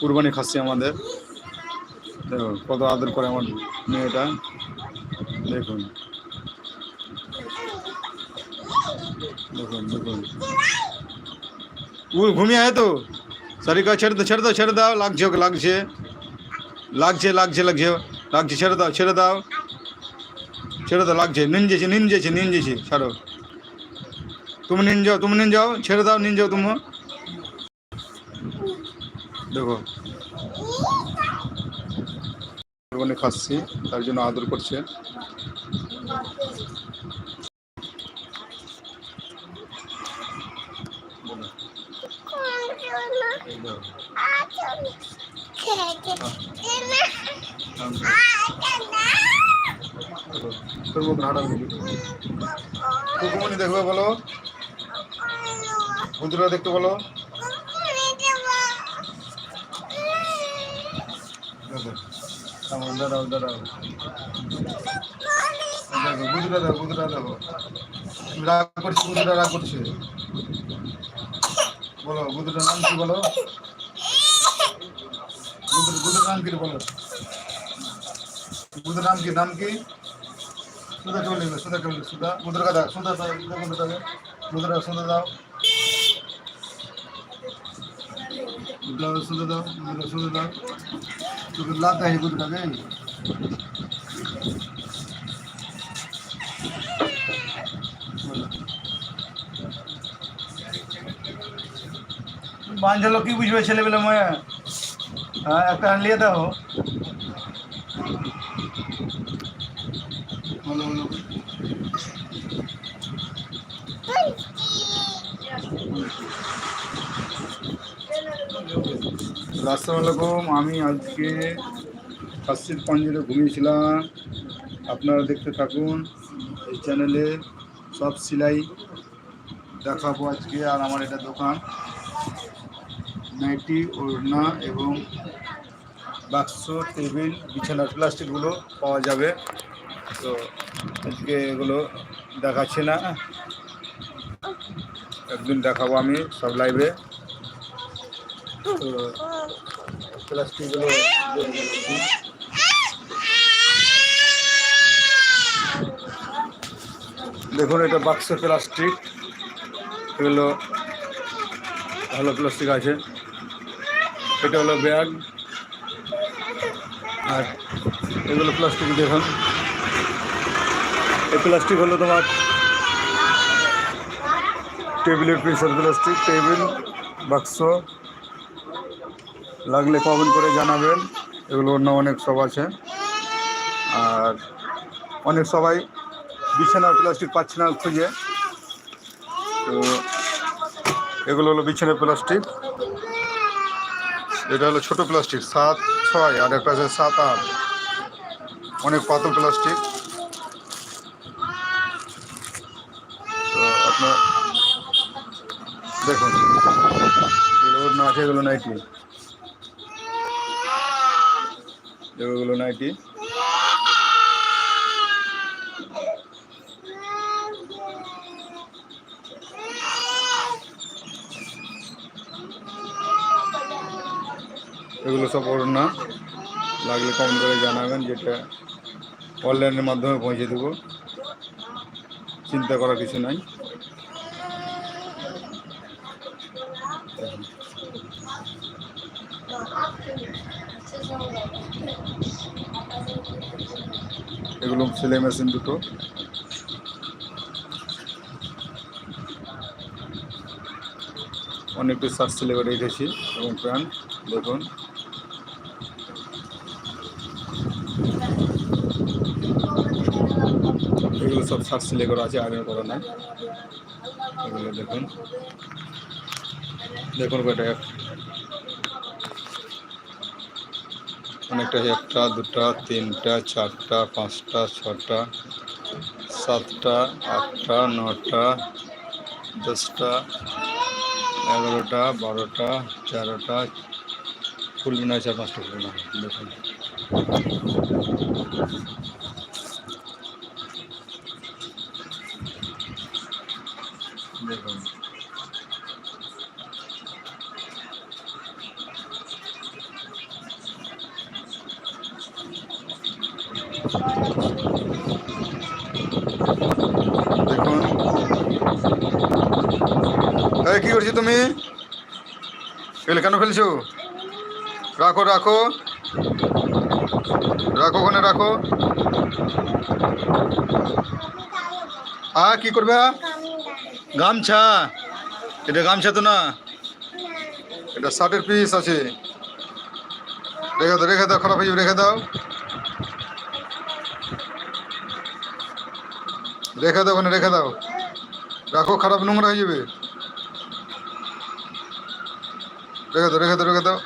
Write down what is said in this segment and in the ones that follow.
কুরবানি খাচ্ছি আমাদের। কত আদর করে আমার মেয়েটা। দেখুন। দেখুন ঘুমিয়ে আয় তো। সারিকা ছেড়ে দাও ছেড়ে দাও ছেড়ে দাও। লাগছে ওকে, লাগছে। লাগছে লাগছে লাগছে। লাগছে, ছেড়ে দাও ছেড়ে দাও। ছেড়ে দাও, লাগছে। নিন যেছে নিন যেছে নিন যেছে ছাড়ো। তুমি নিন যাও, তুমি নিন যাও। ছেড়ে দাও, নিন যাও তুমি। দেখো। কোরবানি খাচ্ছি তার জন্য আদর করছে। দেখবে বলো। বুদ্ধরা দেখতে বলো দেখো আমার দাঁড়াও দাঁড়াও দেখো বুদ্ধরা দেখো বুদ্ধরা দেখো রাগ করছে বুদ্ধরা রাগ করছে। বলো বুদ্ধটার নাম কি বলো? বুদ্ধের নাম কি বলো? বুদ্ধের নাম কি নাম কি? সুধা কেবল লিখবে, সুধা কেবল সুধা? বুদ্ধের কথা, সুধা বুদ্ধটাকে বুদ্ধরা সুধা দাও। সুধা দাও সুধা দাও। তোকে লাতে আছে বুদ্ধটাকে বাঞ্ঝালো কি বুঝবে ছেলেবেলে ময়া হ্যাঁ একটা আনলিয়ে দাও আসসালামাইকুম আমি আজকে কাশির পঞ্জরে ঘুমিয়েছিলাম। আপনারা দেখতে থাকুন, এই চ্যানেলে সব সেলাই দেখাবো আজকে, আর আমার এটা দোকান। নাইটি ওড়না এবং বাক্স, টেবিল, বিছানা, প্লাস্টিকগুলো পাওয়া যাবে। তো আজকে এগুলো দেখাচ্ছে না। একদিন দেখাবো আমি সব লাইভে। তো প্লাস্টিকগুলো দেখুন, এটা বাক্স প্লাস্টিক। এগুলো ভালো প্লাস্টিক আছে। এটা হলো ব্যাগ। আর এগুলো প্লাস্টিক, দেখুন। এই প্লাস্টিক হলো তোমার টেবিলের প্রেসার প্লাস্টিক, টেবিল, বাক্স। লাগলে কমেন্ট করে জানাবেন। এগুলো অন্য অনেক সব আছে। আর অনেক সবাই বিছানার প্লাস্টিক পাচ্ছে না খুঁজে। তো এগুলো হলো বিছানার প্লাস্টিক। এটা হলো ছোট প্লাস্টিক, সাত, ছয়, আর একটা আছে সাত, আট। অনেক পাতল প্লাস্টিক। তো আপনার দেখুন, এগুলো না আছে, এগুলো নাইটি। এগুলো নাইটি এগুলো সব না। লাগলে কমেন্ট করে জানাবেন যেটা অনলাইনের মাধ্যমে পৌঁছে দেবো। চিন্তা করার কিছু নাই। এগুলো সেলাই মেশিন দুটো। অনেকটা সেলাই করে রেখেছি এবং প্যান্ট, দেখুন। এগুলো সব সেলাই করা আছে আগের করা নাই। এগুলো দেখুন। দেখুন কয়টা অনেকটা একটা, দুটা, তিনটা, চারটা, পাঁচটা, ছটা, সাতটা, আটটা, নটা, দশটা, এগারোটা, বারোটা, তেরোটা ফুল না চার, পাঁচটা খুলবে দেখুন দেখুন দেখুন এই কি করছ তুমি ফেলে কেন ফেলছো? রাখো রাখো। রাখো ওখানে, রাখো। হ্যাঁ কি করবে? গামছা। এটা গামছা তো না। এটা শার্টের পিস আছে। রেখে দাও রেখে দাও, খারাপ হয়ে রেখে দাও। রেখে দাও ওখানে, রেখে দাও। রাখো, খারাপ নোংরা হয়ে যাবে। রেখে দাও রেখে দাও রেখে দাও।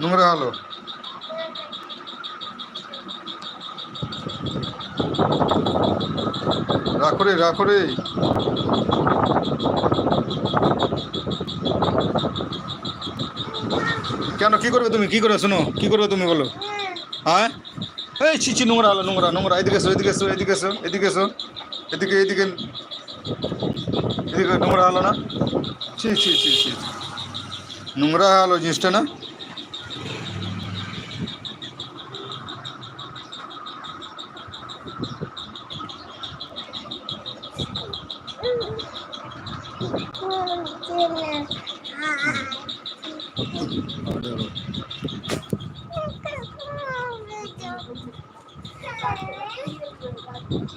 নোংরা হলো রাখো রে রাখো রে। কেন, কি করবে তুমি? কি করবে শোনো, কি করবে তুমি বলো? হ্যাঁ? এই ছি ছি, নোংরা হলো নোংরা নোংরা। এদিকে এসো এদিকে এসো এদিকে এসো এদিকে এসো। এদিকে এদিকে। এদিকে নোংরা হলো না? ছি ছি ছি ছি। নোংরা হলো জিনিসটা না?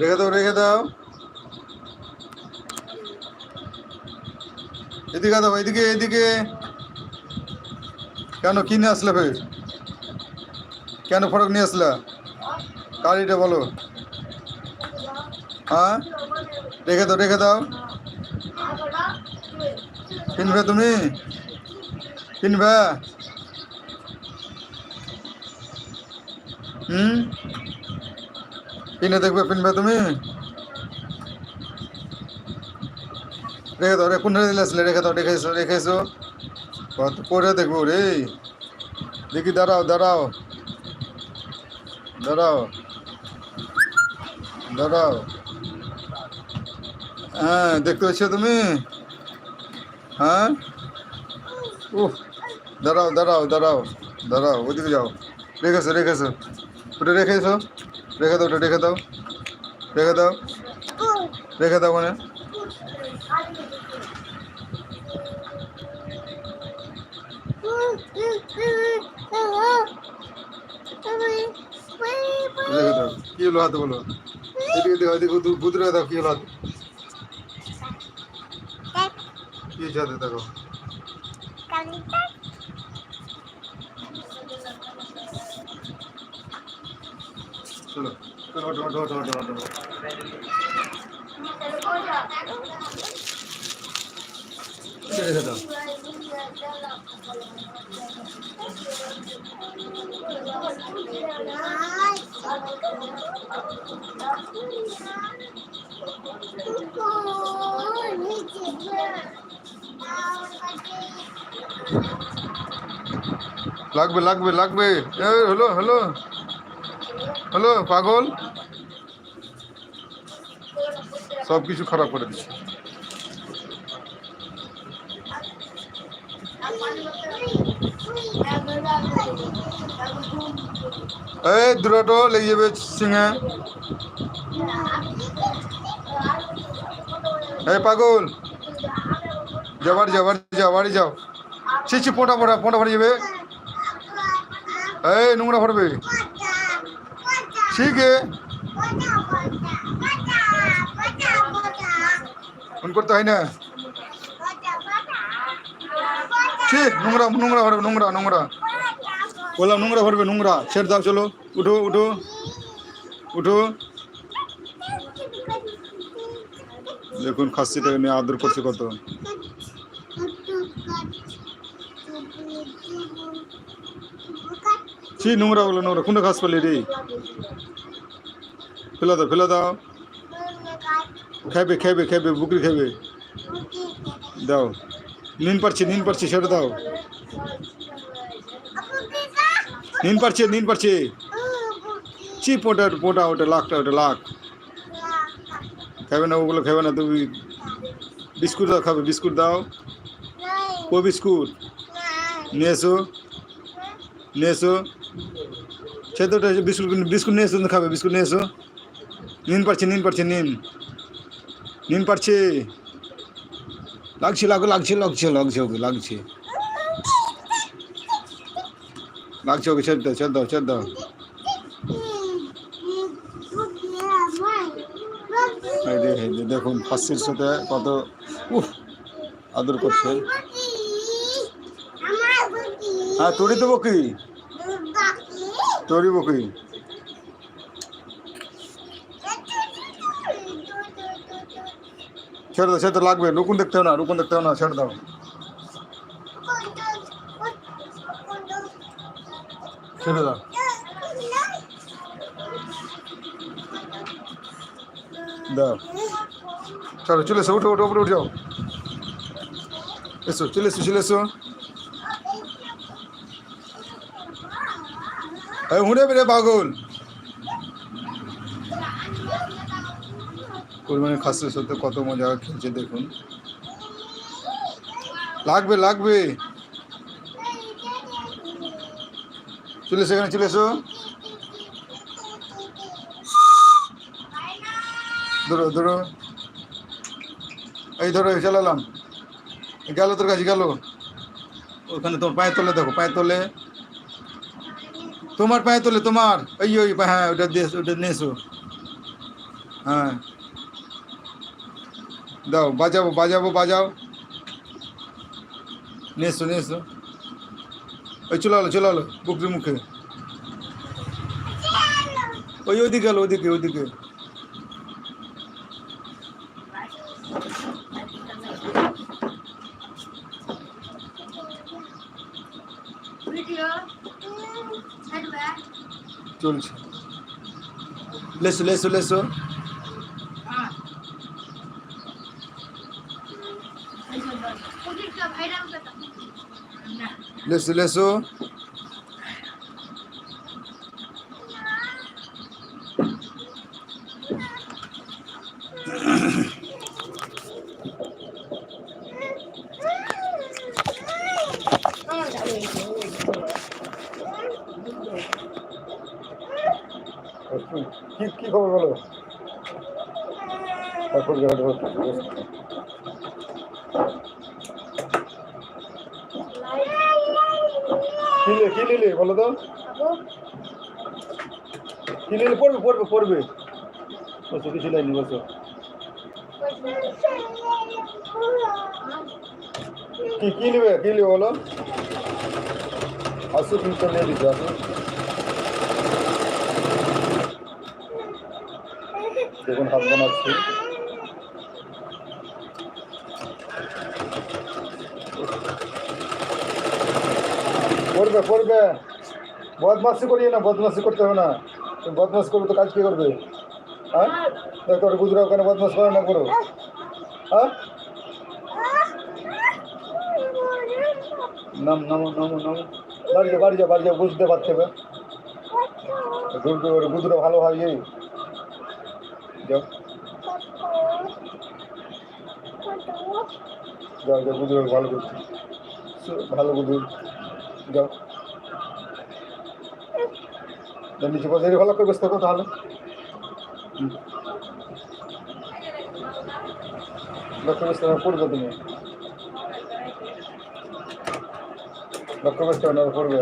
রেখে দাও রেখে দাও। এদিকে দাও এদিকে এদিকে। কেন? কি নিয়ে আসলে ফের কেন ফরক নিয়ে আসলা? গাড়িটা বলো। হ্যাঁ? রেখে দাও রেখে দাও। কিনবে তুমি? কিনবে? হুম? কিনে দেখবে, কিনবে তুমি? রেখে দাও, রে কোন দিলে আসলে? রেখে দাও রেখে এসো। কত পরে দেখব রে। দেখি, দাঁড়াও দাঁড়াও। দাঁড়াও। দাঁড়াও। হ্যাঁ দেখতে পাচ্ছ তুমি? হ্যাঁ? উহ দাঁড়াও দাঁড়াও দাঁড়াও দাঁড়াও, ওদিকে যাও। রেখেছো রেখেছো ওটা রেখেছো রেখে দাও, ওটা রেখে দাও। রেখে দাও। রেখে দাও মানে রেখে দাও কি হলো হাতে বলো? এদিকে দেখো এদিকে রেখে দাও কি হলো হাতে? কি হয়েছে দেখো? চলো ওঠো ওঠো ওঠো ওঠো ওঠো। এটা রেখে দাও লাগবে লাগবে লাগবে এই হলো হলো হলো পাগল সব কিছু খারাপ করে দিচ্ছে এই দুটো লেগে যাবে সিংহে এই পাগল যাও বাড়ি যাও বাড়ি যাও বাড়ি যাও ছি ছি পোটা পোটা পোটা ভরে যাবে এই নোংরা ভরবে ঠিক ফোন করতে হয় না ছি নোংরা নোংরা ভরবে, নোংরা নোংরা। বললাম, নোংরা ভরবে, নোংরা। ছেড়ে দাও, চলো। উঠো উঠো। উঠো। দেখুন, খাসিটাকে নিয়ে আদর করছে কত। ছি, নোংরা বলো, নোংরা। কোনটা ঘাস পেলে রে? ফেলে দাও ফেলে দাও। খাইবে খাইবে খাইবে, বুকরি খাইবে। দাও। নিন পারছে নিন পারছে সেটা দাও। নিন পারছে নিন পারছে। চি পোটা পোটা, ওটা লাখটা ওটা লাখ। খাবে না, ওগুলো খাবে না, তুমি বিস্কুট দাও, খাবে, বিস্কুট দাও। ও বিস্কুট? নিয়ে এসো নিয়ে এসো সে বিস্কুট বিস্কুট নিয়ে এসো খাবে, বিস্কুট নিয়ে এসো নিন পারছে নিন পারছে, নিন। নিন পারছে। লাগছে লাগো লাগছে লাগছে লাগছে ওকে, লাগছে। লাগছে ওকে, ছেড়ে দাও ছেড়ে দাও ছেড়ে দাও। দেখুন ফার্স্টের সাথে কত, উফ, আদর করছে। হ্যাঁ তোরই দেবো কি তোরই বকি। ছেড়ে দাও দাও লাগবে, রুকুন দেখতে হবে না, রুকুন দেখতে হবে না ছেড়ে দাও। ছেড়ে দাও। দাও। চলো, চলে এসো, উঠো উঠো, উপরে, উঠে এসো, চলে এসো চলে এসো। হুঁড়ে বেরে পাগল। পরিমাণে খাসির সাথে কত মজা খেলছে দেখুন। লাগবে লাগবে। চলে এখানে, চলে এসো। ধরো ধরো। এই ধরো, এই চালালাম। গেল তোর কাছে, গেল। ওখানে তোমার পায়ে তলে দেখো পায়ে তলে। তোমার পায়ে তোলে, তোমার। ওই ওই হ্যাঁ ওটা দিয়ে ওটা নিয়ে এসো। হ্যাঁ। দাও বাজাবো বাজাবো বাজাও। নিয়ে এসো নিয়ে এসো ওই চলে আলো চলে আলো, বুকরি মুখে। ওই ওইদিকে গেলো ওইদিকে ওইদিকে চলছে। লেসো লেসো লেসো। লেসো লেসো। কি খবর বলো? তারপর জায়গাটা হচ্ছে কি নিলে বলো তো? কি নিলে? পড়বে পড়বে পড়বে। বসো কিছু লাইনি বসো কি কি নেবে কি নেবে বলো? আসো, তুমি তো নিয়ে দিচ্ছি আসো। দেখুন, হাত বানাচ্ছি। করবে করবে বদমাসি করিয়ে না বদমাসি করতে হবে না। তুমি বদমাস করবে তো কাজ কি করবে? হ্যাঁ? গুজরা ওখানে বদমাস করে না করো? হ্যাঁ? নাম, নামো নামো বাড়ি বাড়ি যাও বাড়ি বুঝতে না গুজরা ভালো হয় যাও। যাও ভালো ভালো গুজর। যাও। যাও, নিচে বসে ভালো করে বসতে থাকো তাহলে হুম। লক্ষ্য বসতে হবে পড়বে তুমি লক্ষ্য বসতে হবে না পড়বে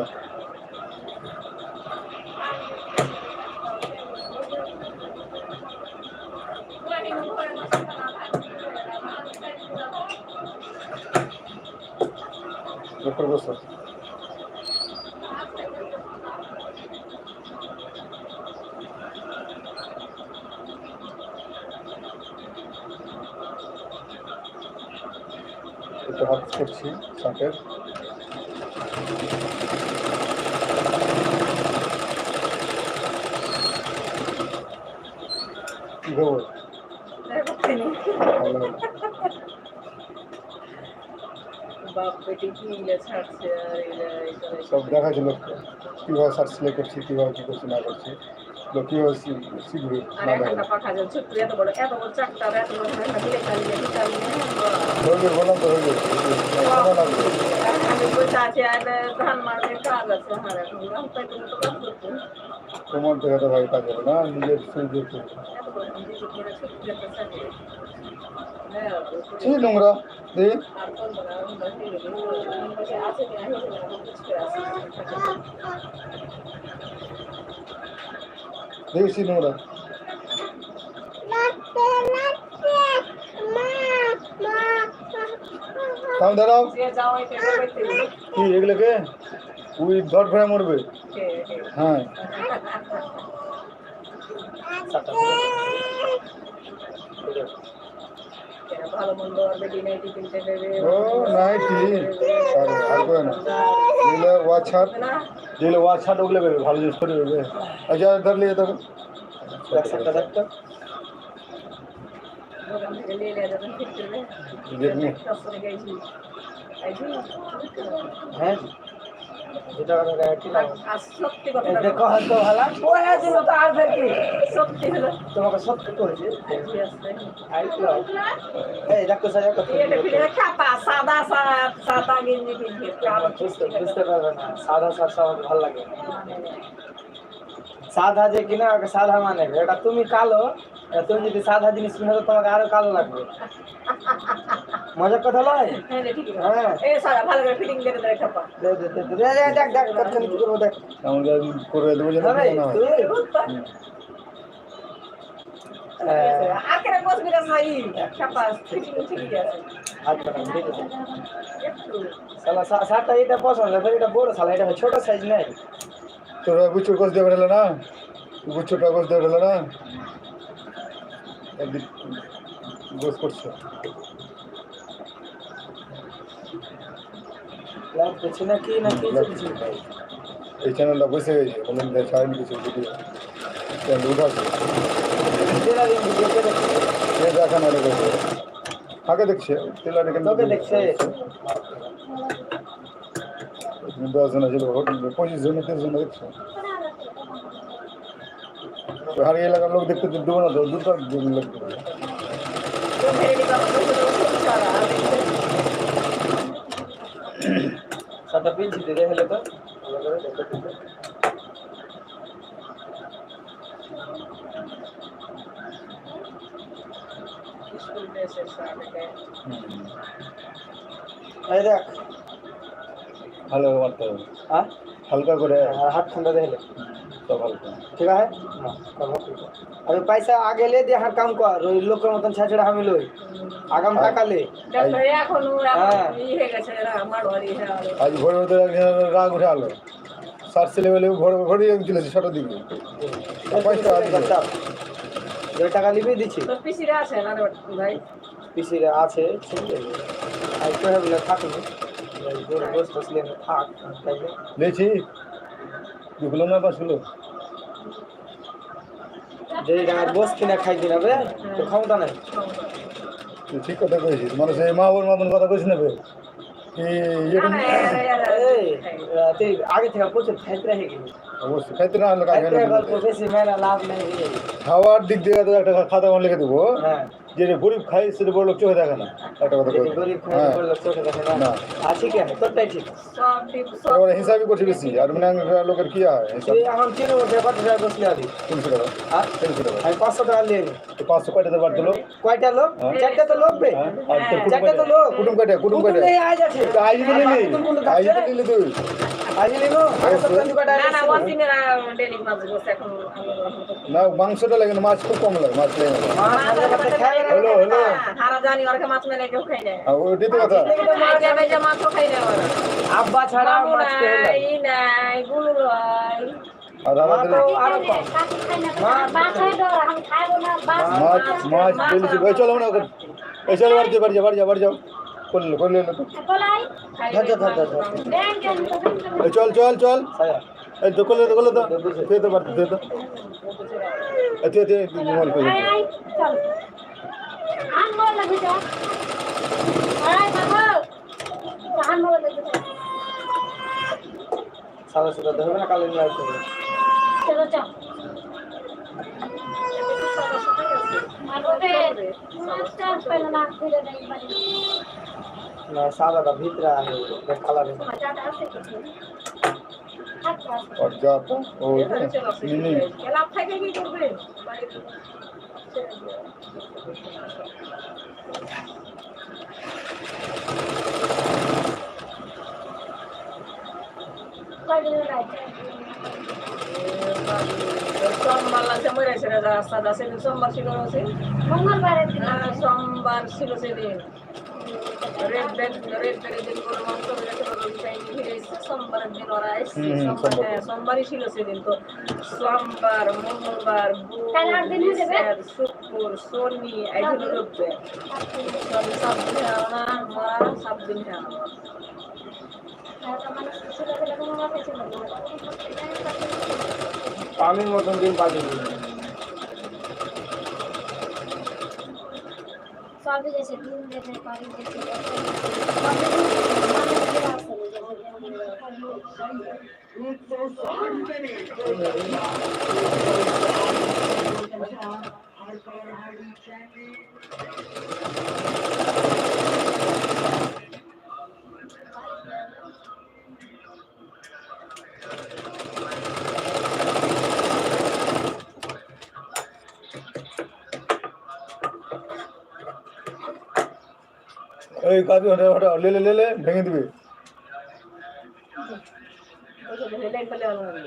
লক্ষ্য বসতে একটু হাত করছি এরা এটা সব দেখাচ্ছিল কীভাবে সার্চ সিলেক্ট করছি কীভাবে কী করছি না করছি। হয়ে হয়ে এখন গান পাইতে মতো কাজ করতে তোমার থেকে ভাই কাজ না নিজের হ্যাঁ কি নোংরা হয়ে আছে কি না হয়েছে না কিছু করে আছে দেখছি নোংরা। থাম দাঁড়াও। কি এগুলোকে? উই ধর ফেরা মরবে। হ্যাঁ। ভালো মন্দ আর বেটি নাই টিফিন দেবে ও নাই ঠিক আর আর না। যেগুলো ওয়া ছাড় না যেগুলো ওয়া ছাড় ওগুলো বেরবে, ভালো জিনিস করে বেরবে। আচ্ছা ধর লিয়ে তখন দোকান থেকে নিয়ে নিয়ে যাবেন ঠিক করবে দেখবি সস্তা গেছি আইছি হ্যাঁ। যেটা কথা কি না সত্যি কথা দেখো হয়তো ভালো পড়ে ছিল তো আর দেখি সত্যি হলো তোমাকে সত্যি করেছি। আইছি আসতে এই দেখো সাজা কত এটা ফিরে খাপা সাদা সাদা গেঞ্জি পিনছে বুঝতে পারবে না। সাদা সাদা ভালো লাগে। সাদা যে কিনা ওকে সাদা মানে এটা তুমি কালো তুমি যদি সাদা জিনিস কিনে তো তোমাকে আরও কালো লাগবে। মজার কথা নয়? হ্যাঁ ঠিক। হ্যাঁ। হয়। সালা সাতটা এটা পছন্দ এটা বড় সালা এটা ছোট সাইজ নেই। তোরা গুচ্ছুর কোষ দিয়ে বেরোলে না? গুচ্ছুরটা কোষ দিয়ে বেরোলে না? একদিন গোস করছ। না কি না এই চ্যানেলটা বসে গেছে কিছু ভিডিও চ্যানেল উঠাচ্ছে দেখা। না আগে দেখছে। দশ জন ছিল পঁচিশ জন তিরিশ জন দেখছে আর এলাকার লোক দেখতে দেবো না তো দুটো লোক বসে সারা সাতটা পিনছি দিতে হলে তো এই দেখ। ভালো করে। মারতে হবে হ্যাঁ? হালকা করে হ্যাঁ, হ্যাঁ, হাত ঠান্ডা দেখলে তো ভালো ঠিক আছে? আর পয়সা আগে লে দিয়ে হার কাম কর ওই লোকের মতন ছেড়ে ছেড়ে আমি লই। আগাম টাকা লে। হ্যাঁ। আজ ভোর ভোর রাগ উঠে আলো। সার ছেলে বেলে ভোর ভোরই আমি তুলেছি সেটা দিবি পয়সা যে টাকা নিবি দিছি পিসিরা আছে পিসিরা আছে আর তো থাকুন লেছি দুগুলো না যে বস কিনা খাই দিনা বে তো ক্ষমতা নাই। তুই ঠিক কথা কয়েছিস মানুষ এই মা বোন মতন কথা কইস নেবে কি ইয়েটা আগে থেকে প্রচুর খাইতে অবশ্যই না হলে নেই। খাওয়ার দিক দিয়ে তো একটা খাতা লিখে দেবো। হ্যাঁ। যে গরিব খাই সেটা বড় লোক চোখে দেখে না। একটা কথা গরিব খাই হ্যাঁ বলল চোখে দেখে না। ঠিক। হিসাবই করছি বেশি। আর মানে লোকের কি হয় কত টাকা বসলি আদি তিনশো টাকা। আর তিনশো টাকা। আমি নিয়ে নি কয়টা লোক? হ্যাঁ। চারটা তো লোক বে। হ্যাঁ। চারটা তো লোক। কুটুম কয়টা? কুটুম কয়টা? নেই আজ আছে নিলি। থাকছে নিলি তুই। না মাংসটা লাগে না মাছ খুব কম লাগে মাছ লাগে হলো হলো ওইটাই তো কথা। আব্বা ছাড়া মাছ নাই। গুলু মাছ মাছ চলো না ওকে। বাড়ি যা বাড়ি যা বাড়ি যা বাড়ি যাও। করলে করলে তো চল চল চল। এই তো করলে তো করলে তো। তুই তো তুই তো। এই তুই তুই মোবাইল করে সাদা সাদা তো না কালো নিয়ে আসতে হবে না সাদাটা ভিতরে আছে কালারে পর্যাপ্ত ও চিনি লাভ থাকে কি করবে বাড়িতে সোমবার লাগছে মরে ছেড়ে যা সাদা সেদিন সোমবার ছিল না হ্যাঁ, সোমবার ছিল সেদিন। রেড ডেট রেড ডেটের দিন করে ফিরে সোমবারের দিন ওরা এসছে। হ্যাঁ সোমবারই ছিল সেদিন তো। সোমবার মঙ্গলবার শুক্র শনি শনি সাত দিন। হ্যাঁ না মরা সাত দিন পানির মতন দিন পাঠিয়ে দিন সবই গেছে এই কাজু ওটা ওটা লেলে লেলে ভেঙে দিবে ওই জন্য হেলে ফেলে আনন্দ